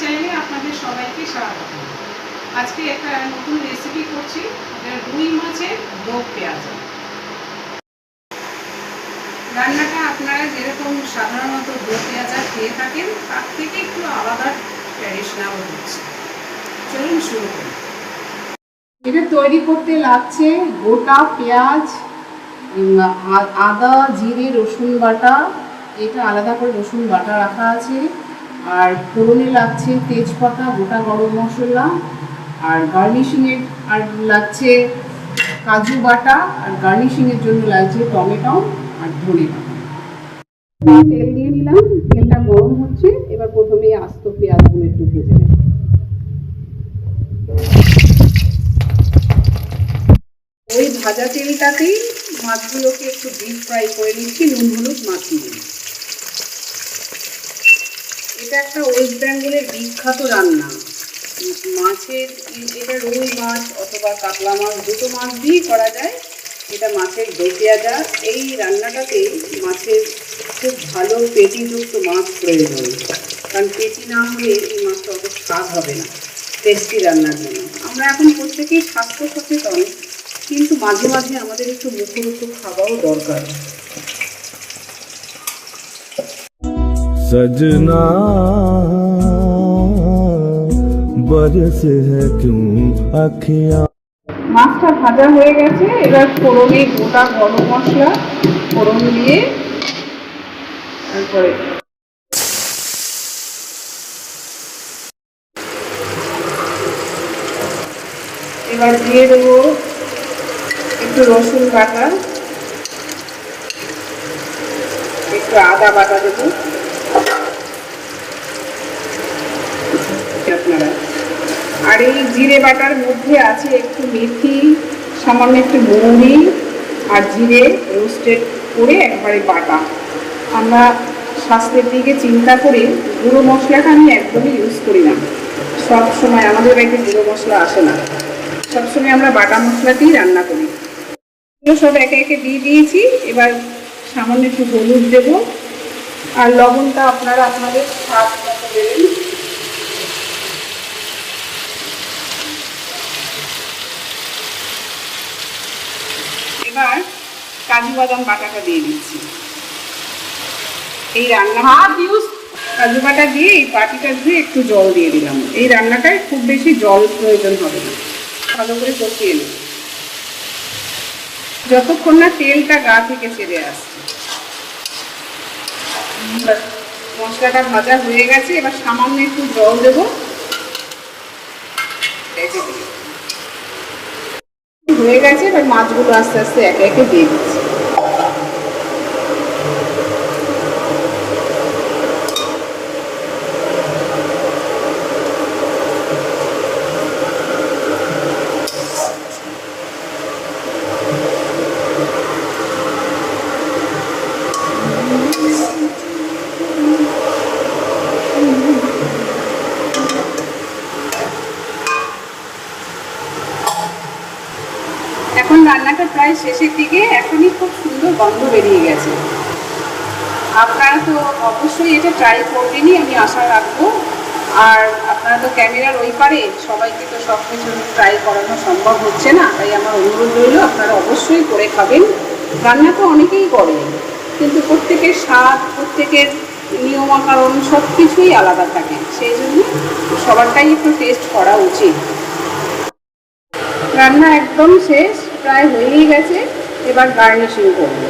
চ্যানেলে আপনাদের সবাইকে স্বাগত। আজকে একটা নতুন রেসিপি করছি রুই মাছের ডোব পেঁয়াজ। রান্নাটা আপনারা যেরকম সাধারণত ডোব পেঁয়াজা খেয়ে থাকেন, তার থেকে একটু আলাদা ট্র্যাডিশনাল হচ্ছে। চলুন শুরু করি। এটা তৈরি করতে লাগছে গোটা পেঁয়াজ আদা, জিরে, রসুন বাটা। এটা আলাদা করে রসুন বাটা রাখা আছে। আর ফোড়নে লাগছে তেজপাতা, গোটা গরম মশলা, আর গার্নিশিংয়ের আর লাগছে কাজু বাটা, আর গার্নিশিংয়ের জন্য লাগছে টমেটো আর ধনে পাতা। তেল দিয়ে নিলাম, তেলটা গরম হচ্ছে, এবার প্রথমে আস্ত পেঁয়াজগুলো একটু ভেজে নেব। ওই ভাজা তেলটাতেই মাছগুলোকে একটু ডিপ ফ্রাই করে নিচ্ছি, নুন, হলুদ, মাখিয়ে এটা একটা ওয়েস্ট বেঙ্গলের বিখ্যাত রান্না। মাছের এটা রুই মাছ অথবা কাতলা মাছ, দুটো মাছ দিয়েই করা যায়। এটা মাছের দোপিয়াজা এই রান্নাটাতে মাছের খুব ভালো পেটিযুক্ত মাছ প্রয়োজন। কারণ পেটি না হলে এই মাছটা অত স্বাদ হবে না টেস্টি রান্নার জন্য। আমরা এখন প্রত্যেকেই স্বাস্থ্য সচেতন, কিন্তু মাঝে মাঝে আমাদের একটু মুখরোচক খাওয়াও দরকার। सजना बरस है क्यों अखियां মাছটা ভাজা হয়ে গেছে এবার ফোড়নে গোটা গরম মশলা ফোড়ন দিয়ে তারপরে এবার দিয়ে দেবো একটু রসুন বাটা একটু আদা বাটা দেবো আর এই জিরে বাটার মধ্যে আছে একটু মেথি, সামান্য একটু মৌরি আর জিরে রোস্টেড করে একবারে বাটা। আমরা স্বাস্থ্যের দিকে চিন্তা করে গুঁড়ো মশলাটা আমি একদমই ইউজ করি না। সব সময় আমাদের বাড়িতে গুঁড়ো মশলা আসে না। সবসময় আমরা বাটা মশলাতেই রান্না করি। এগুলো সব একে একে দিয়ে দিয়েছি। এবার সামান্য একটু হলুদ দেবো। আর লবণটা আপনারা আপনাদের স্বাদ মতো দেবেন। এবার কাজু বাদাম বাটাটা দিয়ে দিচ্ছি। এই রান্না হাত ইউজ কাজু বাটা দিয়ে এই বাটিটা ধুয়ে একটু জল দিয়ে দিলাম। এই রান্নাটায় খুব বেশি জল প্রয়োজন হবে না। ভালো করে কষিয়ে নেব যতক্ষণ না তেলটা গা থেকে ছেড়ে আসছে। মশলাটা ভাজা হয়ে গেছে এবার সামান্য একটু জল দেবো এই যে দিলাম। হয়ে গেছে এবার মাছগুলো আস্তে আস্তে একে একে দিয়ে দিচ্ছি। এখন রান্নাটা প্রায় শেষের দিকে, এখনই খুব সুন্দর গন্ধ বেরিয়ে গেছে। আপনারা তো অবশ্যই এটা ট্রাই করবেনই, আমি আশা রাখব। আর আপনারা তো ক্যামেরার ওই পারে, সবাইকে তো সব কিছু ট্রাই করানো সম্ভব হচ্ছে না, তাই আমার অনুরোধ রইল, আপনারা অবশ্যই করে খাবেন। রান্না তো অনেকেই করে, কিন্তু প্রত্যেকের স্বাদ, প্রত্যেকের নিয়মাকারণ সব কিছুই আলাদা থাকে, সেই জন্য সবারটাই একটু টেস্ট করা উচিত। রান্না একদম শেষ। প্রায় হয়েই গেছে এবার গার্নিশিং করব।